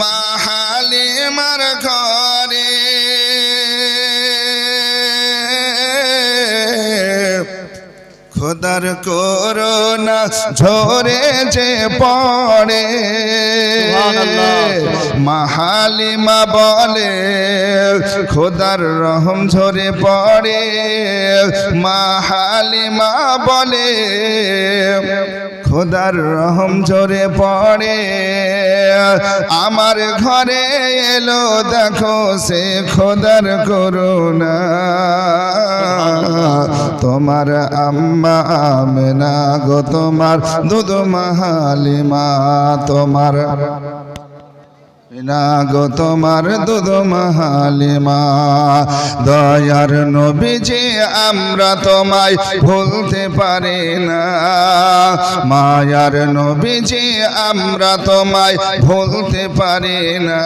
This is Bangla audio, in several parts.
মাহালিমার ঘরে। খোদার করোনা ঝরে যে পড়ে। মাহালিমা বলে খোদার রহম ঝরে পড়ে। মাহালিমা বলে খোদার রহম ঝরে পড়ে। আমার ঘরে এলো, দেখো সে খোদার করুণা। তোমার আম্মা আমেনা গো, তোমার দুধ মাহালিমা, তোমার না গো তোমার দুধ মাহালিমা, দয়ার নবীজি, আমরা তোমায় ভুলতে পারি না। মায়ার নবীজি, আমরা তোমায় ভুলতে পারি না।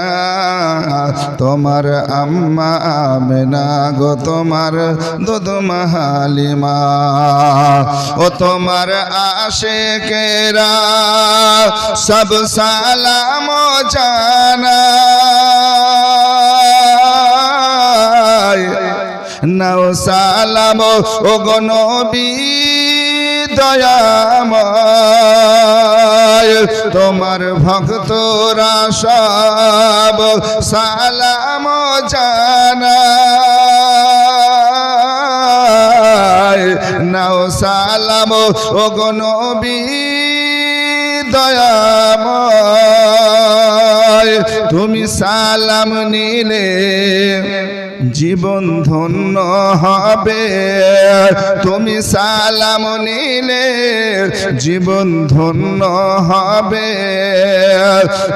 তোমার আম্মা আমেনা গো তোমার দুধ মাহালিমা, ও তোমার আশেকেরা, সব সালাম জানায় নাও সালাম, ও গনবী দয়াময়। তোমার ভক্তরা সব সালাম জানায় নাও সালাম, ও গনবী দয়াময় তুমি সালাম নিলে। জীবন ধন্য হবে। তুমি সালাম নিলে জীবন ধন্য হবে।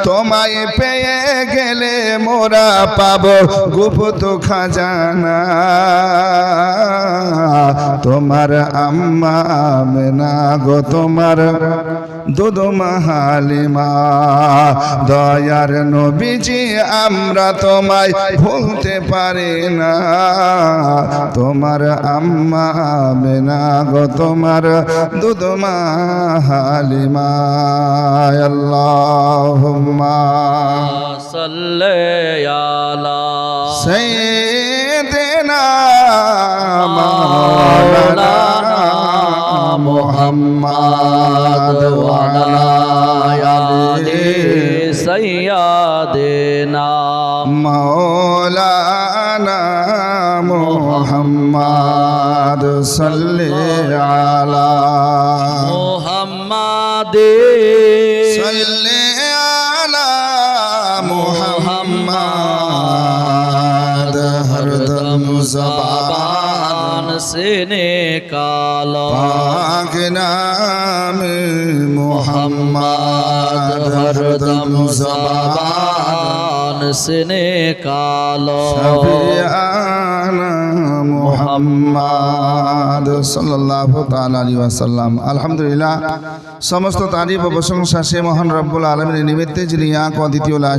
তোমায় পেয়ে গেলে মোরা পাব গুপ্ত খাজানা। তোমার আম্মা আমেনা গো, তোমার দুধ মাহালিমা। দয়ার নবীজি, আমরা তোমায় ভুলতে পারি না। তোমার আম্মা বেনা গো তোমার দুদমা হালিমা আল্লাহুম্মা। সাল্লি আলা সাইয়্যিদিনা মাওলানা মুহাম্মদ ওয়া মাওলানা মোহাম্মদ সাল্লি আলা মোহাম্মদ সাল্লি আলা মোহাম্মদ হরদম জবান সে নিকালো নাম মোহাম্মদ হরদম জবান হোসনে কাল ওয়াসাল্লাম সমস্ত তারিফ ও প্রশংসা সে মহান রব্বুল আলমের নিমিত্তে যিনি এক অদ্বিতীয় লা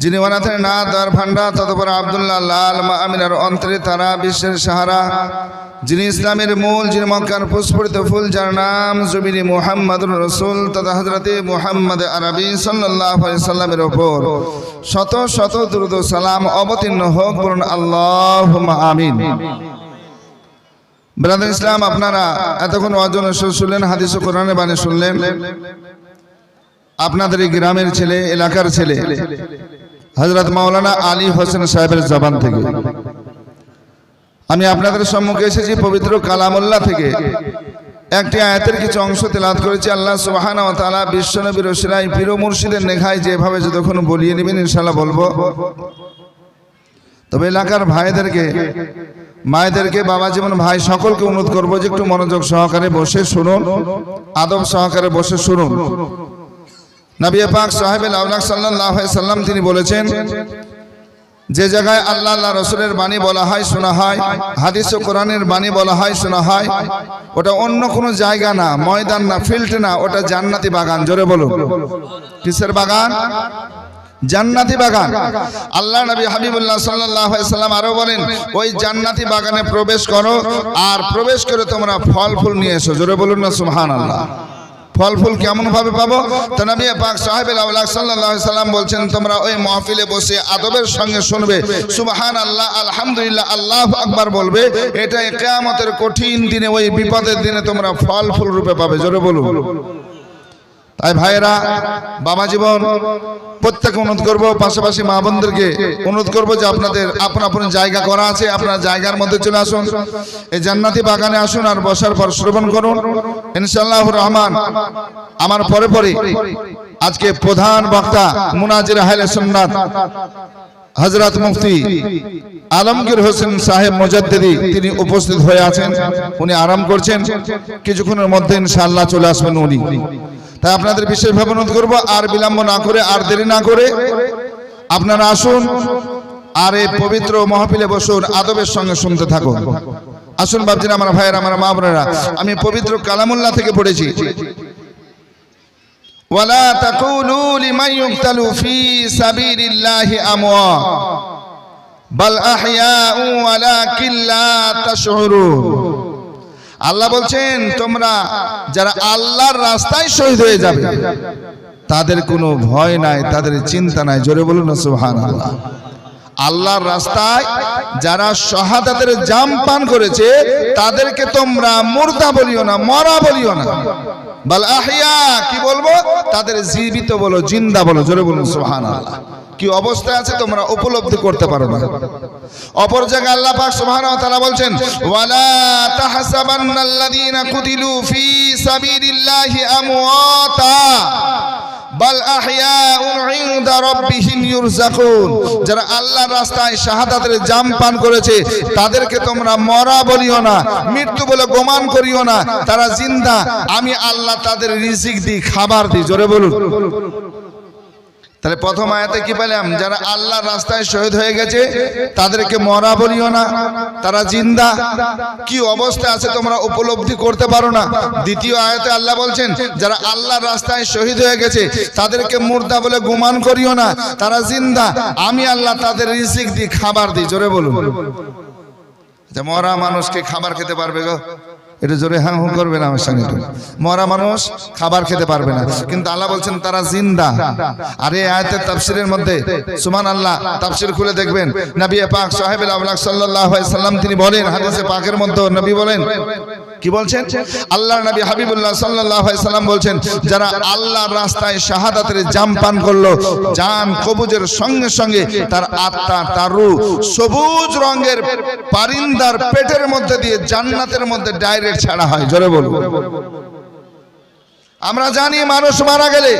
যিনি অনাথের না দ্বার ভান্ডা ততপর আবদুল্লাহ লাল মা আমিনার অন্তরে তারা বিশ্বের সাহারা। যিনি ইসলামের মূল, যিনি মক্কার পুষ্পরিত ফুল, যার নাম জবিনী মোহাম্মদুর রসুল, তথা হজরতে মোহাম্মদ আরবি সাল্লাহ সাল্লামের ওপর। শত শত দ্রুত সালাম অবতীর্ণ হোক বলুন আল্লাহ আমিন। ব্রাদার ইসলাম, আপনারা এতক্ষণ অজন শুনলেন, হাদিস কোরআনে বাণী শুনলেন। আপনাদের এই গ্রামের ছেলে, এলাকার ছেলে। হজরত মাওলানা আলী হোসেন সাহেবের জবান থেকে। আমি আপনাদের সম্মুখে এসেছি পবিত্র কালামুল্লাহ থেকে। একটি আয়াতের কিছু অংশ তেলাত করেছি। আল্লাহ সুবাহানা তালা বিশ্বনবীর রসিলাই পীর মুর্শিদের নেখায় যেভাবে যতক্ষণ বলিয়ে নেবেন ইনশাল্লাহ বলব। তবে এলাকার ভাইদেরকে, মায়েদেরকে বাবা যেমন ভাই সকলকে অনুরোধ করব যে একটু মনোযোগ সহকারে বসে শুনুন, আদব সহকারে বসে শুনুন। নবী পাক সাহেব আউলাক সাল্লাহ সাল্লাম তিনি বলেছেন, যে জায়গায় আল্লাহ আল্লাহ রসুলের বাণী বলা হয়, শোনা হয়, হাদিস ও কোরআনের বাণী বলা হয়, শোনা হয়, ওটা অন্য কোনো জায়গা না, ময়দান না, ফিল্ড না, ওটা জান্নাতি বাগান, জোরে বলুন। কিসের বাগান? জান্নাতি বাগান। আল্লাহ নবী হাবিবুল্লাহ সাল্লাহ সাল্লাম আরও বলেন, ওই জান্নাতি বাগানে প্রবেশ করো, আর প্রবেশ করে তোমরা ফল ফুল নিয়ে এসো, জোরে বলুন না সুহান আল্লাহ ফল ফুল কেমন ভাবে পাবো? তো নবী পাক সাহেবের আল্লাহ আলাইহি সাল্লাম বলছেন, তোমরা ওই মাহফিলে বসে আদবের সঙ্গে শুনবে। সুবাহান আল্লাহ আলহামদুলিল্লাহ, আল্লাহ আকবার বলবে। এটা কিয়ামতের কঠিন দিনে, ওই বিপদের দিনে তোমরা ফল ফুল রূপে পাবে। জোরে বলুন। তাই ভাইয়েরা, বাবা জীবন প্রত্যেক অনুরোধ করব, পাশাপাশি মা বোনদেরকে অনুরোধ করব যে আপনাদের আপন আপন জায়গা করা আছে, আপনার জায়গার মধ্যে চলে আসুন। এই জান্নাতি বাগানে আসুন আর বসার পর শ্রবণ করুন। ইনশাল্লাহ রহমান, আমার পরে পরে আজকে প্রধান বক্তা মুনাজির হাইলে সুন্নাত হজরত মুফতি আলমগীর হোসেন সাহেব মুজাদ্দিদি, তিনি উপস্থিত হয়ে আছেন। উনি আরাম করছেন। কিছুক্ষণের মধ্যে ইনশাল্লাহ চলে আসবেন উনি। তাই আপনাদের বিশেষভাবে অনুরোধ করব, আর বিলম্ব না করে, আর দেরি না করে আপনারা আসুন, আর এই পবিত্র মহাপিলে বসুন, আদবের সঙ্গে শুনতে থাকুন। আসুন বাবজিন আমার ভাইয়ের, আমার মা বোনেরা, আমি পবিত্র কালামুল্লাহ থেকে পড়েছি। ওয়ালা তাকুলু বাল আল্লাহ বলছেন তোমরা যারা আল্লাহর রাস্তায় শহীদ হয়ে যাবে তাদের কোনো ভয় নাই তাদের চিন্তা নাই জোরে বলুন না সুবহানাল্লাহ। আল্লাহর রাস্তায় যারা শাহাদাতের জাম পান করেছে তাদেরকে তোমরা মুর্দা বলিও না মরা বলিও না। বল আহিয়া কি বলব? তাদের জীবিত বলো জিন্দা বলো জোরে বলুন সুবহানাল্লাহ। কি অবস্থায় আছে তোমরা উপলব্ধি করতে পারো না। অপর জায়গায় আল্লাহ পাক সুবহানাহু ওয়া তাআলা বলছেন, ওয়ালা তাহসাবান্নাল্লাযীনা কুতিলু ফি সাবিলিল্লাহি আমওয়াতা, বাল যারা আল্লাহর রাস্তায় শাহাদাতের জাম পান করেছে, তাদেরকে তোমরা মরা বলিও না, মৃত্যু বলে গোমান করিও না, তারা জিন্দা। আমি আল্লাহ তাদের রিজিক দিই, খাবার দিই, জোরে বলুন। তাহলে প্রথম আয়াতে কি পেলাম? যারা আল্লাহর রাস্তায় শহীদ হয়ে গেছে তাদেরকে মরা বলিও না। তারা জিন্দা। কি অবস্থা আছে তোমরা উপলব্ধি করতে পারো না। দ্বিতীয় আয়াতে আল্লাহ বলছেন যারা আল্লাহর রাস্তায় শহীদ হয়ে গেছে তাদেরকে মুর্দা বলে গুমান করিও না। তারা জিন্দা। আমি আল্লাহ তাদের রিজিক দিই খাবার দিই। জোরে বলুন। আচ্ছা, মরা মানুষকে খাবার খেতে পারবে গো? এটা জোরে হ্যাঁ হুঁ করবে না আমার সঙ্গে মরা মানুষ খাবার খেতে পারবে না। কিন্তু আল্লাহ বলছেন, তারা জিন্দা। আর এই আয়াতের তাফসিরের মধ্যে সুমান আল্লাহ তাফসির খুলে দেখবেন, নবী পাক সাহেব আল্লাহ আলাইহি সাল্লাম তিনি বলেন, হাদিসে পাকের মধ্যে নবী বলেন, কি বলছেন? আল্লাহর নবী হাবিবুল্লাহ আলাইহি সাল্লাম বলছেন, যারা আল্লাহর রাস্তায় শাহাদাতের জাম পান করল, জান কবুজের সঙ্গে সঙ্গে তার আত্মা, তার রূহ সবুজ রঙের পারিন্দার পেটের মধ্যে দিয়ে জান্নাতের মধ্যে ডাইরেক্ট ছাড়া হয়, জোরে বলুন। আমরা জানি মানুষ মারা গেলে।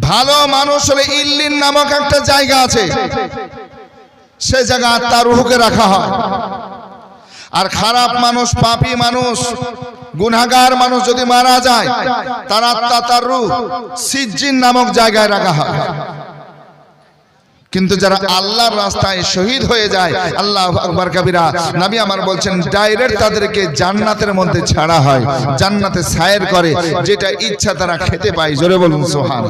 ভালো মানুষ হলে ইল্লিন নামক একটা জায়গা আছে। সে জায়গা তার রুহুকে রাখা হয়। আর খারাপ মানুষ, পাপি মানুষ গুনাগার মানুষ যদি মারা যায়, তার আত্মা, তার রূহ সিজ্জিন নামক জায়গায় রাখা হয়। কিন্তু যারা আল্লাহর রাস্তায় শহীদ হয়ে যায় আল্লাহ আকবার কাবিরা নবী আমার বলছেন ডাইরেক্ট তাদেরকে জান্নাতের মধ্যে ছাড়া হয়। জান্নাতে সায়ের করে যেটা ইচ্ছা তারা খেতে পায়। জোরে বলুন সোহান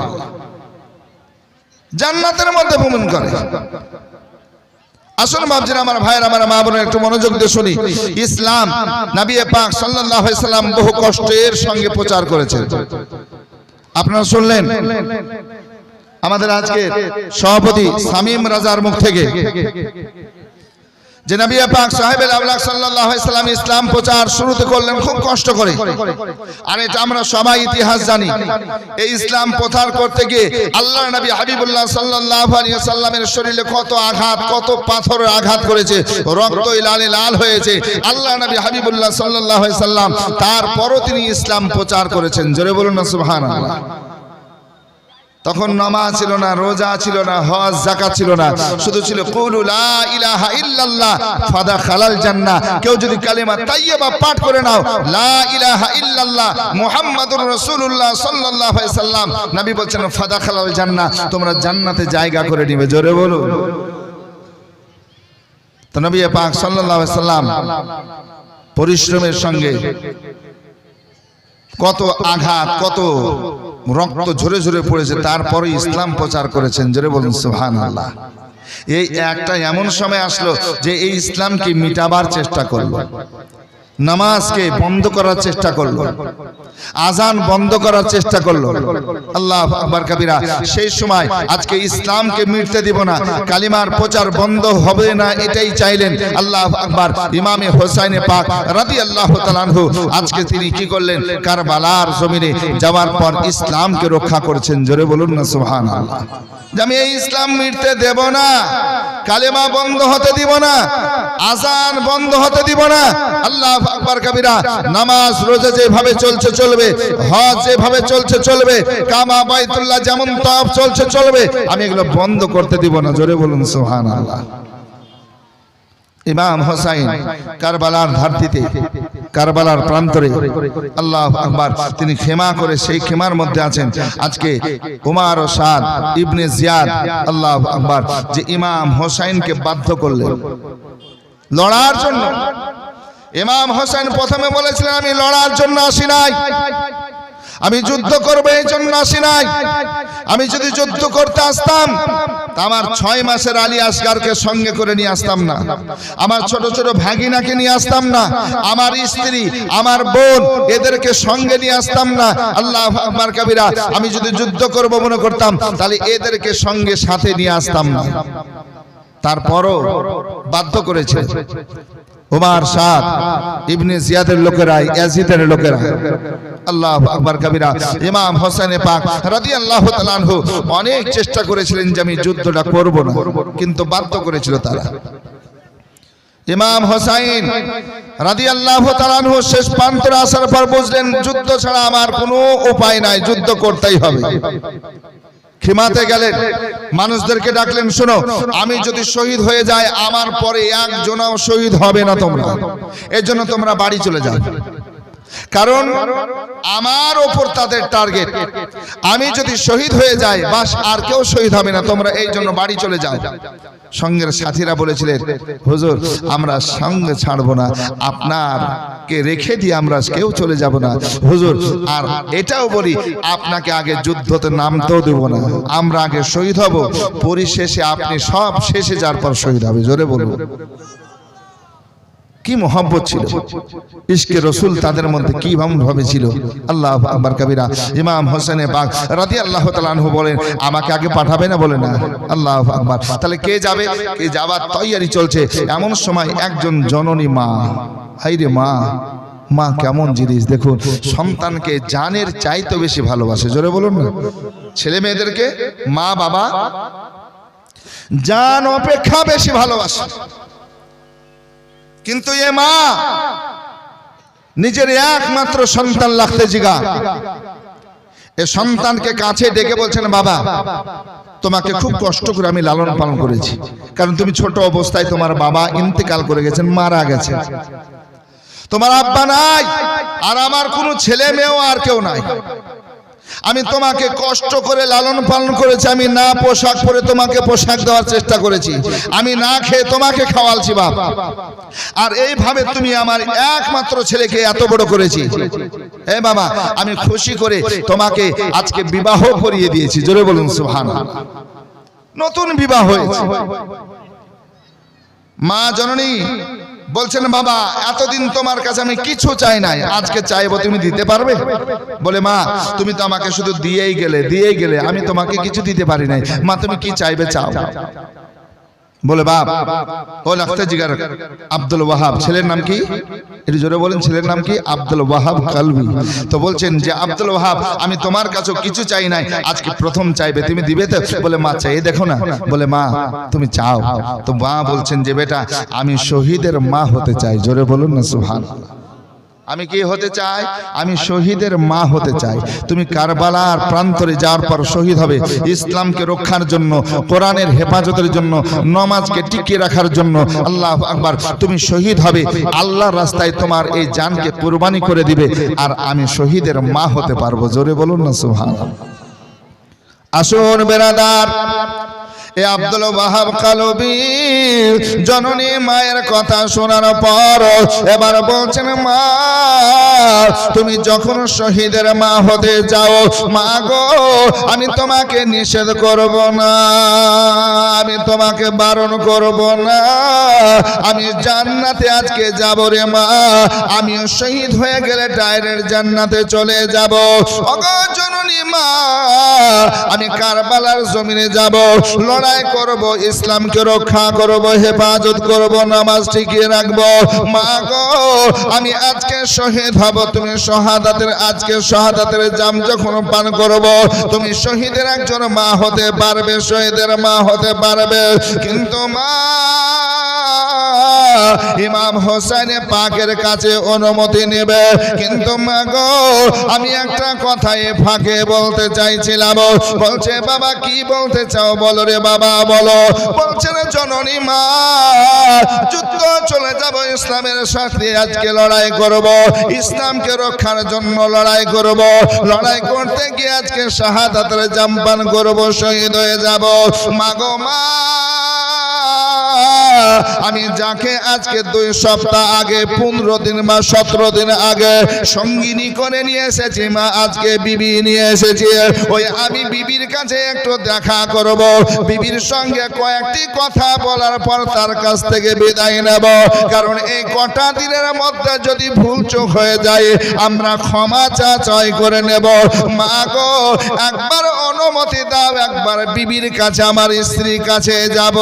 জান্নাতের মধ্যে ভ্রমণ করে। আসলে ভাবছেন আমার ভাইয়ের আমার মা বোনের একটু মনোযোগ দিয়ে শুনি। ইসলাম নাবিয়ে পাক সাল্লাল্লাহু আলাইহি সাল্লাম বহু কষ্টের সঙ্গে প্রচার করেছেন। আপনারা শুনলেন? আমাদের আজকে সভাপতি সামিম রাজার মুখ থেকে। যে নবী পাক সাহেবের আবলাক সাল্লাল্লাহু সাল্লাম ইসলাম প্রচার শুরুতে করলেন, খুব কষ্ট করে। আর এটা আমরা সবাই ইতিহাস জানি। এই ইসলাম প্রচার করতে গিয়ে আল্লাহ নবী হাবিবুল্লাহ আলাইহি সাল্লামের শরীরে কত আঘাত, কত পাথরের আঘাত করেছে, রক্ত লালে লাল হয়েছে। আল্লাহ নবী হাবিবুল্লাহ আলাইহি সাল্লাম, তারপরও তিনি ইসলাম প্রচার করেছেন। জোরে বলুন না, সুবহানাল্লাহ। তখন নমা ছিল না, রোজা ছিল না, হজ জাকাত ছিল না। শুধু ছিল কুলু লা ইলাহা ইল্লাল্লাহ ফাদা খালাল জান্নাহ। কেউ যদি কালিমা তাইয়্যিবা পাঠ করে নাও, লা ইলাহা ইল্লাল্লাহ, মুহাম্মাদুর রাসূলুল্লাহ সাল্লাল্লাহু আলাইহি সাল্লাম। নবী বলছেন ফাদা খালাল জান্নাহ, তোমরা জান্নাতে জায়গা করে নিবে, জোরে বলো তো নবী পাক সাল্লাল্লাহু আলাইহি সাল্লাম পরিশ্রমের সঙ্গে কত আঘাত, কত রক্ত ঝরে ঝরে পড়েছে তারপরে ইসলাম প্রচার করেছেন জোরে বলুন সুহান আল্লাহ এই একটা এমন সময় আসলো যে এই ইসলামকে মিটাবার চেষ্টা করল? নামাজকে বন্ধ করার চেষ্টা করল। আজান বন্ধ করার চেষ্টা করল। আল্লাহ আকবার কাবিরা, সেই সময় আজকে ইসলামকে মিটতে দিব না, কালিমার প্রচার বন্ধ হবে না এটাই চাইলেন আল্লাহ আকবার ইমামে হোসাইনে পাক রাদি আল্লাহ তালানহু আজকে তিনি কি করলেন? কারবালার জমিনে যাওয়ার পর ইসলামকে রক্ষা করেছেন। জোরে বলুন না সুহান যে আমি এই ইসলাম মিটতে দেব না, কালেমা বন্ধ হতে দিব না, আজান বন্ধ হতে দিব না, আল্লাহ কাবিরা, নামাজ রোজা যেভাবে চলছে চলবে, হজ যেভাবে চলছে চলবে, কামা বাইতুল্লাহ যেমন চলছে চলবে, আমি এগুলো বন্ধ করতে দিব না, জোরে বলুন সুহান আল্লাহ ইমাম হোসাইন কারবালার ধারতিতে, কারবালার প্রান্তরে, আল্লাহ আকবার, তিনি ক্ষমা করে সেই ক্ষমার মধ্যে আছেন। আজকে উমার ও সাদ ইবনে জিয়াদ, আল্লাহ আকবার, যে ইমাম হোসাইনকে বাধ্য করলেন। লড়ার জন্য ইমাম হোসেন প্রথমে বলেছিলেন, আমি লড়ার জন্য আসি নাই। আমি যুদ্ধ করব, এই জন্য আসি নাই। আমি যদি যুদ্ধ করতে আসতাম আমার ছয় মাসের আলী আসগারকে সঙ্গে করে নিয়ে আসতাম না। আমার ছোট ছোট ভাগিনাকে নিয়ে আসতাম না। আমার স্ত্রী, আমার বোন, এদেরকে সঙ্গে নিয়ে আসতাম না। আল্লাহ আকবার কাবিরা, আমি যদি যুদ্ধ করব মনে করতাম, তাহলে এদেরকে সঙ্গে সাথে নিয়ে আসতাম না। তারপরও বাধ্য করেছে। উমার সাদ ইবনে জিয়াদের লোকেরা ইয়াজিদের লোকেরা। আল্লাহ আকবার কবিরা। ইমাম হোসেন পাক রাদিয়াল্লাহু তাআলা আনহু অনেক চেষ্টা করেছিলেন যে আমি যুদ্ধটা করব না কিন্তু বাধ্য করেছিল তারা। ইমাম হোসাইন রাদিয়াল্লাহু তাআলা আনহু শেষ প্রান্তরে আসার পর বুঝলেন যুদ্ধ ছাড়া আমার কোনো উপায় নাই যুদ্ধ করতেই হবে। খিমাতে গেলেন। মানুষদেরকে ডাকলেন, শোনো, আমি যদি শহীদ হয়ে যায় আমার পরে একজনও শহীদ হবে না তোমরা। এর জন্য তোমরা বাড়ি চলে যাও। কারণ আমার ওপর তাদের টার্গেট। আমি যদি শহীদ হয়ে যাই, বাস আর কেউ শহীদ হবে না, তোমরা এই জন্য বাড়ি চলে যাও। সঙ্গের সাথীরা বলেছিলেন, হুজুর, আমরা সঙ্গে ছাড়বো না। আপনার কে রেখে দিয়ে আমরা কেউ চলে যাব না। হুজুর, আর এটাও বলি, আপনাকে আগে যুদ্ধতে নামতেও দেব না। আমরা আগে শহীদ হব। পরিশেষে আপনি সব শেষে যার পর শহীদ হবে। জোরে বলুন। কি মোহাম্মত ছিল? ইশকে রসুল তাদের মধ্যে কি ভাবে ছিল? আল্লাহ আকবার কবিরা, ইমাম হোসেনে বাগ রাদি আল্লাহ তালানহু বলেন, আমাকে আগে পাঠাবে না? বলে না। আল্লাহ আকবার। তাহলে কে যাবে? কে যাবার তৈয়ারি চলছে এমন সময় একজন জননী মা। হাইরে মা মা কেমন জিনিস দেখুন। সন্তানকে জানের চাইতে বেশি ভালোবাসে। জোরে বলুন না। ছেলে মেয়েদেরকে মা বাবা জান অপেক্ষা বেশি ভালোবাসে। কিন্তু এ মা, নিজের একমাত্র সন্তান লাগতে জিগা। এ সন্তানকে কাছে ডেকে বলছেন, বাবা, তোমাকে খুব কষ্ট করে আমি লালন পালন করেছি। কারণ তুমি ছোট অবস্থায় তোমার বাবা ইন্তেকাল করে গেছেন, মারা গেছে তোমার আব্বা নাই, আর আমার কোনো ছেলে মেয়েও আর কেউ নাই। আমি তোমাকে কষ্ট করে লালন পালন করেছি আমি না পোশাক পরে তোমাকে পোশাক দেওয়ার চেষ্টা করেছি। আমি না খেয়ে তোমাকে খাওয়ালছি বাপ। আর এইভাবে তুমি আমার একমাত্র ছেলেকে এত বড় করেছি। হে বাবা আমি খুশি করে তোমাকে আজকে বিবাহ করিয়ে দিয়েছি। জোরে বলুন সুহান নতুন বিবাহ হয়েছে। মা জননী বলছেন, বাবা, এতদিন তোমার কাছে আমি কিছু চাই নাই। আজকে চাইব, তুমি দিতে পারবে? বলে, মা, তুমি তো আমাকে শুধু দিয়েই গেলে দিয়েই গেলে, আমি তোমাকে কিছু দিতে পারি নাই। মা, তুমি কি চাইবে, চাও? বলে, বাপ, ও লাখতে জিগার, আব্দুল ওয়াহাব। ছেলের নাম কি? একটু জোরে বলেন, ছেলের নাম কি? আব্দুল ওয়াহাব কালবি। তো বলছেন যে, আব্দুল ওয়াহাব, আমি তোমার কাছে কিছু চাই নাই। আজকে প্রথম চাইবে, তুমি দিবে তো? বলে, মা, চাই দেখো না। বলে, মা, তুমি চাও। তো মা বলছেন যে, বেটা, আমি শহীদের মা হতে চাই। জোরে বলুন না সুহান আমি কি হতে চাই? আমি শহীদের মা হতে চাই। তুমি কারবালার প্রান্তরে যাওয়ার পর শহীদ হবে। ইসলামকে রক্ষার জন্য, কোরআনের হেফাজতের জন্য, নমাজকে টিকিয়ে রাখার জন্য। আল্লাহ আকবার। তুমি শহীদ হবে। আল্লাহর রাস্তায় তোমার এই জানকে কুরবানি করে দিবে। আর আমি শহীদের মা হতে পারব। জোরে বলুন না সুহান আসুন বেরাদার। এ আব্দুল ওয়াহাব কালবি জননী মায়ের কথা শোনার পর এবার বলছেন, মা, তুমি যখন শহীদের মা হতে যাও মা গো, আমি তোমাকে নিষেধ করব না, আমি তোমাকে বারণ করব না, আমি জান্নাতে আজকে যাব রে মা, আমিও শহীদ হয়ে গেলে ডাইরেক্ট জান্নাতে চলে যাব। অগো জননী মা, আমি কারবালার জমিনে যাব, লড়াই করব, ইসলামকে রক্ষা করব, হেফাজত করব, নামাজ টিকিয়ে রাখব। মা গো, আমি আজকে শহীদ হব, তুমি শাহাদাতের, আজকে শাহাদাতের জাম যখন পান করব, তুমি শহীদের একজন মা হতে পারবে, শহীদের মা হতে পারবে। কিন্তু মা ইমাম হোসেন পাকের কাছে অনুমতি নেবে। কিন্তু আমি একটা কথা এ ফাঁকে বলতে চাইছিলাম। বলছে, বাবা, কি বলতে চাও বলো রে বাবা, বলো। বলছে রে জননী মা, যুদ্ধ চলে যাব, ইসলামের সাথে আজকে লড়াই করব, ইসলামকে রক্ষার জন্য লড়াই করব। লড়াই করতে গিয়ে আজকে শাহাদাতের জাম্পান করব, শহীদ হয়ে যাব। মাগো মা আমি যাকে আজকে দুই সপ্তাহ আগে, পনেরো দিন বা সতেরো দিন আগে সঙ্গিনী করে নিয়ে এসেছি, মা আজকে বিবি নিয়ে এসেছি। ওই আমি বিবির কাছে একটু দেখা করব। বিবির সঙ্গে কয়েকটি কথা বলার পর তার কাছ থেকে বিদায় নেব। কারণ এই কটা দিনের মধ্যে যদি ভুল চোখ হয়ে যায়, আমরা ক্ষমা চা করে নেব। মা গো, একবার অনুমতি দাও, একবার বিবির কাছে, আমার স্ত্রীর কাছে যাব।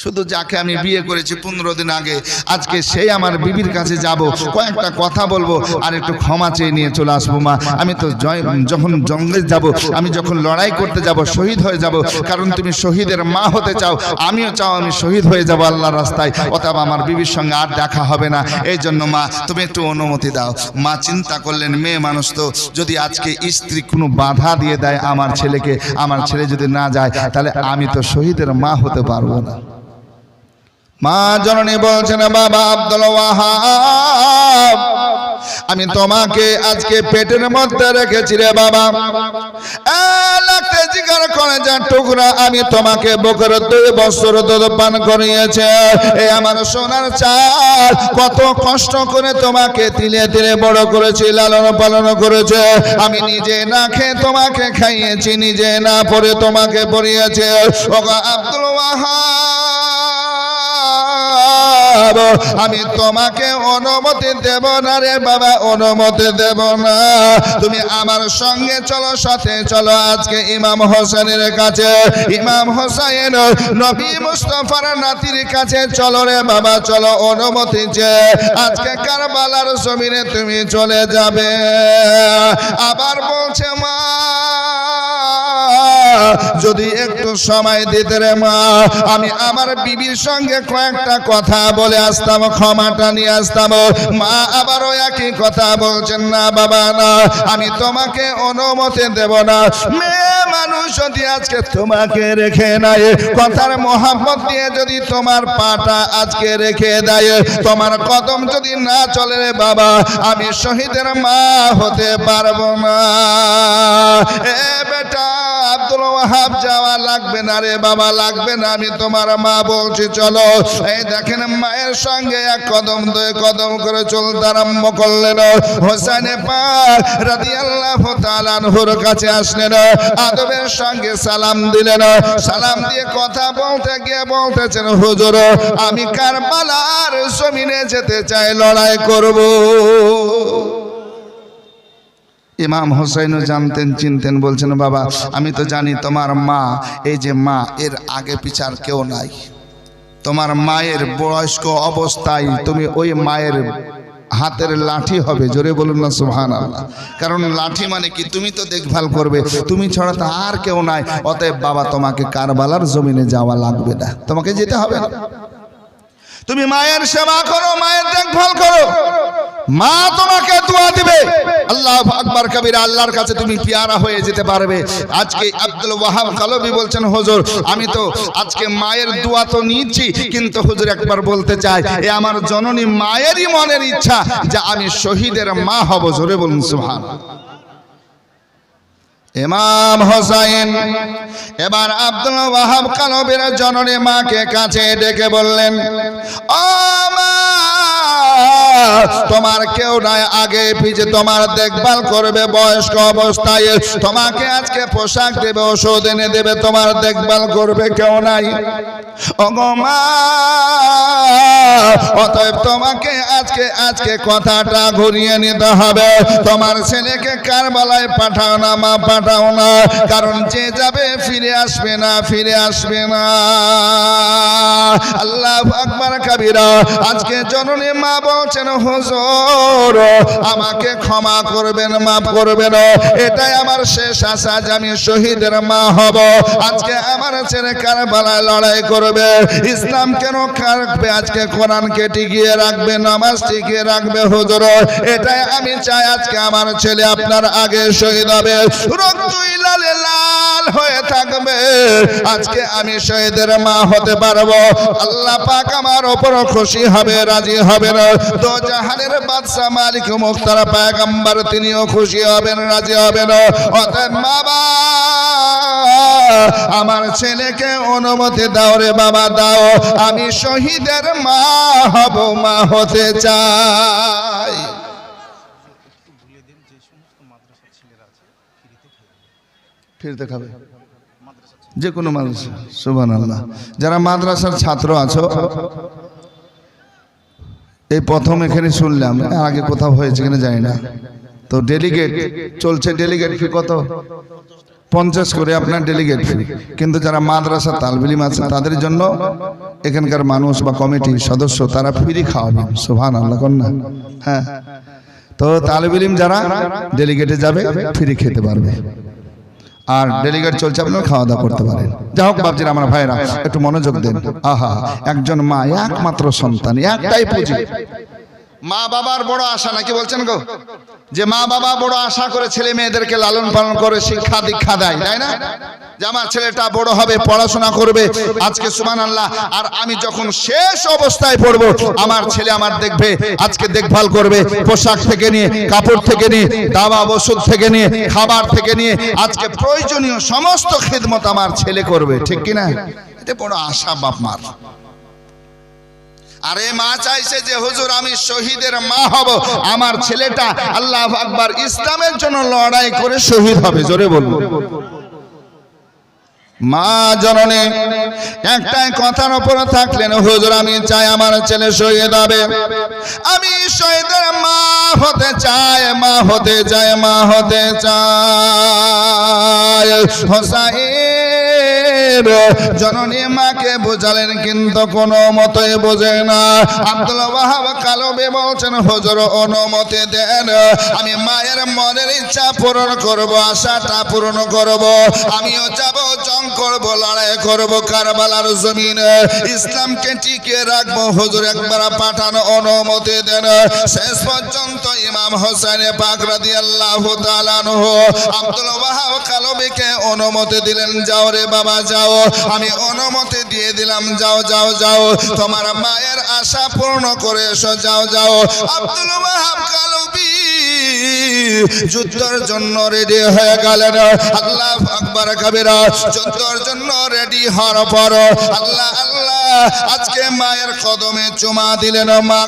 শুধু যাকে আমি বিয়ে করেছি পনেরো দিন আগে আজকে সেই আমার বিবির কাছে যাব কয়েকটা কথা বলব আর একটু ক্ষমা চেয়ে নিয়ে চলে আসব মা। আমি তো জয় যখন জঙ্গলে যাব আমি যখন লড়াই করতে যাব শহীদ হয়ে যাব কারণ তুমি শহীদের মা হতে চাও আমিও চাও আমি শহীদ হয়ে যাব আল্লাহর রাস্তায়। অতএব আমার বিবির সঙ্গে আর দেখা হবে না। এই জন্য মা তুমি একটু অনুমতি দাও। মা চিন্তা করলেন মেয়ে মানুষ তো যদি আজকে স্ত্রী কোনো বাধা দিয়ে দেয় আমার ছেলেকে আমার ছেলে যদি না যায় তাহলে আমি তো শহীদের মা হতে পারব না মা জননী বলছেন, বাবা আব্দুল ওয়াহাব, আমি তোমাকে আজকে পেটের মধ্যে রেখেছি রে বাবা। এ আমি তোমাকে বছর পান করিয়েছে। এই আমার সোনার কত কষ্ট করে তোমাকে বড় করেছি, লালন করেছে। আমি নিজে না খেয়ে তোমাকে খাইয়েছি, নিজে না পরে তোমাকে পড়িয়েছে আব্দুল ওয়াহাব আমি তোমাকে অনুমতি দেব না রে বাবা, অনুমতি দেব না। তুমি আমার সঙ্গে চলো, সাথে চলো, আজকে ইমাম হোসেনের কাছে। ইমাম হোসেন, নবী মুস্তফার নাতির কাছে, চলো রে বাবা, চলো, অনুমতি যে আজকে কারবালার জমিনে তুমি চলে যাবে। আবার বলছে, মা যদি একটু সময় দিতে রে মা, আমি আমার বিবির সঙ্গে কয়েকটা কথা বলে আসতাম, ক্ষমাটা নিয়ে আসতাম। মা আবারও একই কথা বলছেন, না বাবা, না, আমি তোমাকে অনুমতি দেব না। মেয়ে মানুষ যদি আজকে তোমাকে রেখে নাই কথার মোহাম্মত দিয়ে যদি তোমার পাটা আজকে রেখে দেয়, তোমার কদম যদি না চলে রে বাবা, আমি শহীদের মা হতে পারব না। এ বেটা আব্দুল ওয়াহাব যাওয়া লাগবে না রে বাবা, লাগবে না, আমি তোমার মা বলছি, চলো। এই দেখেন মায়ের সঙ্গে এক কদম, দুই কদম করে চলতে আরম্ভ করলেন। হোসেনে পাক রাদিয়াল্লাহু তাআলা আনহুর কাছে আসলেন, আদবের সঙ্গে সালাম দিলেন। সালাম দিয়ে কথা বলতে গিয়ে বলতেছেন, হুজুর, আমি কারবালার জমিনে যেতে চাই, লড়াই করব। ইমাম হোসেনও জানতেন, চিনতেন, বলছেন, বাবা, আমি তো জানি তোমার মা, এই যে মা, এর আগে পিছার কেউ নাই। তোমার মায়ের বয়স্ক অবস্থায় তুমি ওই মায়ের হাতের লাঠি হবে, জোরে বলুন না সুহান কারণ লাঠি মানে কি? তুমি তো দেখভাল করবে, তুমি ছাড়া তো আর কেউ নাই। অতএব বাবা, তোমাকে কারবালার জমিনে যাওয়া লাগবে না। তোমাকে যেতে হবে না। তুমি মায়ের সেবা করো, মায়ের দেখভাল করো। মা তোমাকে দোয়া দিবে। আল্লাহ আকবার কবির, আল্লাহর কাছে তুমি পিয়ারা হয়ে যেতে পারবে। আজকে আব্দুল ওয়াহাব কালবি বলছেন, হুজুর, আমি তো আজকে মায়ের দোয়া তো নিচ্ছি, কিন্তু হুজুর একবার বলতে চাই এ আমার জননী মায়েরই মনের ইচ্ছা যে আমি শহীদের মা হব, জোরে বলুন সুহান ইমাম হোসাইন এবার আব্দুল ওয়াহাব কালবের জননী মাকে কাছে ডেকে বললেন, ও মা তোমার কেউ নাই, আগে পিছে তোমার দেখভাল করবে, বয়স্ক অবস্থায়। তোমাকে আজকে পোশাক দেবে, ওষুধ এনে দেবে, তোমার দেখভাল করবে কেউ নাই। অতএব তোমাকে আজকে আজকে কথাটা ঘুরিয়ে নিতে হবে। তোমার ছেলেকে পাঠাও না, মা, পাঠাও না, কারণ যে যাবে ফিরে আসবে না, ফিরে আসবে না। আল্লাহ আকবার, কাবিরা, আজকে জননী মা বলছেন হুজুর? আমাকে ক্ষমা করবেন, মাফ করবেন। এটাই আমার শেষ আশা যে আমি শহীদের মা হব। আজকে আমার ছেলে কারবালায় লড়াই করবে। ইসলাম কেন রাখবে আজকে কোরআনকে টিকিয়ে রাখবে, নামাজ টিকিয়ে রাখবে হুজুর। এটাই আমি চাই আজকে আমার ছেলে আপনার আগে শহীদ হবে। রক্ত লালে হয়ে থাকবে। আজকে আমি শহীদের মা হতে পারব। আল্লাহ পাক আমার ওপর খুশি হবে, রাজি হবেন দো জাহানের বাদশা মালিক মুক্তার পায়গাম্বার তিনিও খুশি হবেন, রাজি হবেন। অতএব বাবা, আমার ছেলেকে অনুমতি দাও রে বাবা, দাও। আমি শহীদের মা হব, মা হতে চাই। ফিরতে খাবে যে কোনো মানুষ সুবান আল্লাহ যারা মাদ্রাসার ছাত্র আছো, এই প্রথম এখানে শুনলাম আগে কোথাও হয়েছে কিনা জানি না। তো ডেলিগেট চলছে ডেলিগেট ফি কত? পঞ্চাশ করে আপনার ডেলিগেট ফি কিন্তু যারা মাদ্রাসা তালবিলিম আছে, তাদের জন্য এখানকার মানুষ বা কমিটির সদস্য, তারা ফ্রি খাওয়াবে সুভান আল্লাহ কন্যা হ্যাঁ। তো তালবিলিম যারা ডেলিগেটে যাবে, ফ্রি খেতে পারবে। আর ডেলিগেট চলছে আপনারা খাওয়া দাওয়া করতে পারেন। যা হোক বাবজির আমার ভাইরা একটু মনোযোগ দেন। আহা একজন মা একমাত্র সন্তান একটাই পুঁজি। মা বাবার বড় আশা নাকি বলছেন গো? যে মা বাবা বড় আশা করে ছেলে মেয়েদেরকে লালন পালন করে শিক্ষা দীক্ষা দেয়, তাই না? যে আমার ছেলেটা বড় হবে, পড়াশোনা করবে, আজকে সুমান আল্লাহ আর আমি যখন শেষ অবস্থায় পড়ব, আমার ছেলে আমার দেখবে, আজকে দেখভাল করবে, পোশাক থেকে নিয়ে, কাপড় থেকে নিয়ে, দাবা ওষুধ থেকে নিয়ে, খাবার থেকে নিয়ে, আজকে প্রয়োজনীয় সমস্ত খেদমত আমার ছেলে করবে, ঠিক কিনা? এটা বড় আশা বাপ মার আরে মা চাইছে যে, হুজুর, আমি শহীদের মা হব। আমার ছেলেটা আল্লাহ আকবার ইসলামের জন্য লড়াই করে শহীদ হবে। জোরে বলব মা জননী, একটাই কথার উপরে থাকলেন, হুজুর, আমি চাই আমার ছেলে শহীদ হবে। আমি শহীদের মা হতে চাই, মা হতে চাই, মা হতে চাই। হোসাইন জননী মাকে বোঝালেন কিন্তু কোনো মতই বোঝে না। আব্দুল ওয়াহাব কালবে বলছেন, হুজুর, অনুমতি দেন। আমি মায়ের মনের ইচ্ছা পূরণ করব, আশাটা পূরণ করব। আমিও যাব জং করব লড়াই করব কারবালার জমিনে। ইসলামকে টিকে রাখব, হুজুর, একবার পাঠানো অনুমতি দেন। শেষ পর্যন্ত ইমাম হোসেন পাক রাদিয়াল্লাহু তাআলা আনহু আব্দুল ওয়াহাব কালবিকে অনুমতি দিলেন, যাও রে বাবা যাও, আমি অনুমতি দিয়ে দিলাম, যাও যাও যাও, তোমার মায়ের আশা পূর্ণ করে এসো, যাও যাও। আব্দুল ওয়াহাব কালবি যুদ্ধের জন্য রেডি হয়ে গেলেন। আল্লাহ আকবার কাবিরা, যুদ্ধের জন্য রেডি হওয়ার পর আল্লাহ আল্লাহ, আজকে মায়ের কদমে চুমা দিলেন, মা